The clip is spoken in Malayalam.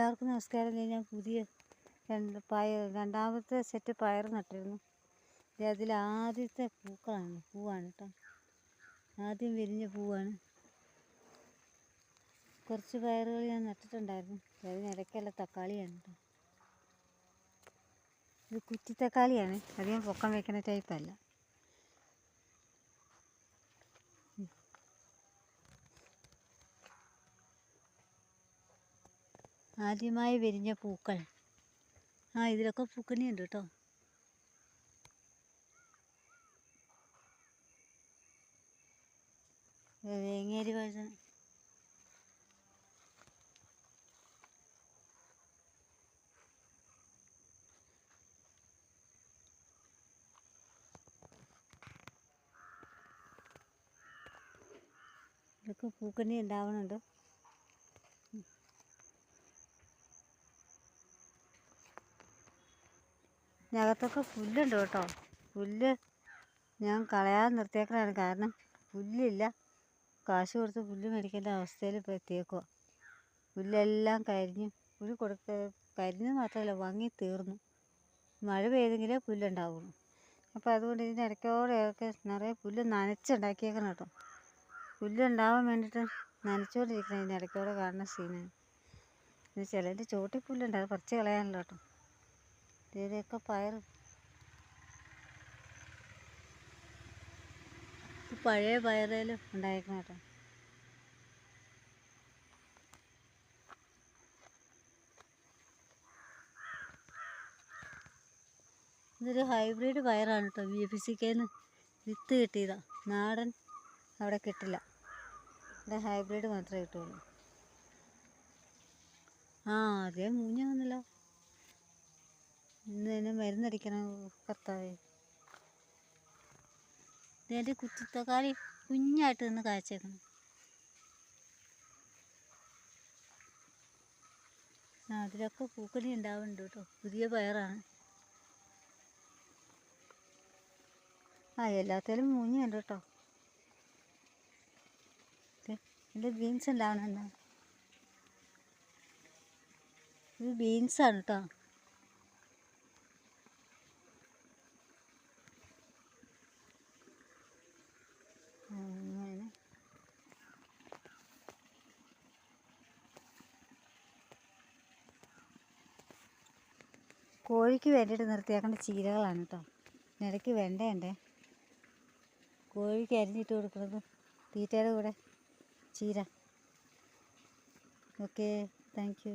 എല്ലാവർക്കും നമസ്കാരം. ഞാൻ പുതിയ രണ്ട് പയർ രണ്ടാമത്തെ സെറ്റ് പയർ നട്ടിരുന്നു. അതിൽ ആദ്യത്തെ പൂക്കളാണ്. പൂവാണ് കേട്ടോ. ആദ്യം വിരിഞ്ഞ പൂവാണ്. കുറച്ച് പയറുകൾ ഞാൻ നട്ടിട്ടുണ്ടായിരുന്നു. അതിനിടയ്ക്കുള്ള തക്കാളിയാണ് കേട്ടോ. ഇത് കുറ്റി തക്കാളിയാണ്. അധികം പൊക്കം വെക്കുന്ന ടൈപ്പല്ല ആദ്യമായി വിരിഞ്ഞ പൂക്കൾ. ആ ഇതിലൊക്കെ പൂക്കണിയുണ്ട് കേട്ടോ. വേങ്ങേരി വഴുതന ഇതൊക്കെ പൂക്കണി ഉണ്ടാവണുണ്ട്? ഇതിനകത്തൊക്കെ പുല്ലുണ്ട് കേട്ടോ. പുല്ല് ഞാൻ കളയാതെ നിർത്തിയേക്കണതാണ്. കാരണം പുല്ലില്ല. കാശ് കൊടുത്ത് പുല്ല് മേടിക്കേണ്ട അവസ്ഥയിൽ ഇപ്പോൾ എത്തിയേക്കുക പുല്ലെല്ലാം കരിഞ്ഞു പുല്ല് കൊടുക്ക കരിഞ്ഞ് മാത്രമല്ല വാങ്ങി തീർന്നു. മഴ പെയ്തെങ്കിലേ പുല്ലുണ്ടാവുള്ളൂ. അപ്പോൾ അതുകൊണ്ട് ഇതിന്റെ ഇടയ്ക്കോടെയൊക്കെ നിറയെ പുല്ല് നനച്ചുണ്ടാക്കിയേക്കണം കേട്ടോ. പുല്ലുണ്ടാവാൻ വേണ്ടിയിട്ട് നനച്ചുകൊണ്ടിരിക്കണം ഇതിന്റെ ഇടയ്ക്കൂടെ കാണുന്ന സീനാണ് ഇത് ചിലതിന്റെ ചോട്ടിൽ പുല്ലുണ്ട്. അത് പറിച്ച് കളയാനല്ലോ കേട്ടോ. ഇതിലൊക്കെ പയർ? പഴയ പയറേലും ഉണ്ടായിരിക്കണം കേട്ടോ. ഇതൊരു ഹൈബ്രിഡ് പയറാണ് കേട്ടോ. ബി എഫ് സിക്കേന്ന് വിത്ത് കിട്ടിയതാ. നാടൻ അവിടെ കിട്ടില്ല. ഇവിടെ ഹൈബ്രിഡ് മാത്രമേ കിട്ടുള്ളൂ. ആ അതേ മൂഞ്ഞ വന്നല്ലോ. ഇന്ന് മരുന്നടിക്കണം കർത്താവേ. ഇതിന്റെ കുത്തിത്തക്കാളി കുഞ്ഞായിട്ട് നിന്ന് കാച്ചേക്കണം. അതിലൊക്കെ പൂക്കണി ഉണ്ടാവുന്നുണ്ട് കേട്ടോ. പുതിയ പയറാണ്. ആ എല്ലാത്തിലും മൂഞ്ഞുണ്ട് കേട്ടോ. ഇത് ബീൻസ് ഉണ്ടാവണമെന്നാ ഇത് ബീൻസാണ് കേട്ടോ. കോഴിക്ക് വേണ്ടിയിട്ട് നിർത്തിയാക്കേണ്ട ചീരകളാണ് കേട്ടോ ഇടയ്ക്ക് വെണ്ടയുണ്ടേ കോഴിക്ക് അരിഞ്ഞിട്ട് കൊടുക്കുന്നത് തീറ്റയുടെ കൂടെ ചീര. Okay thank you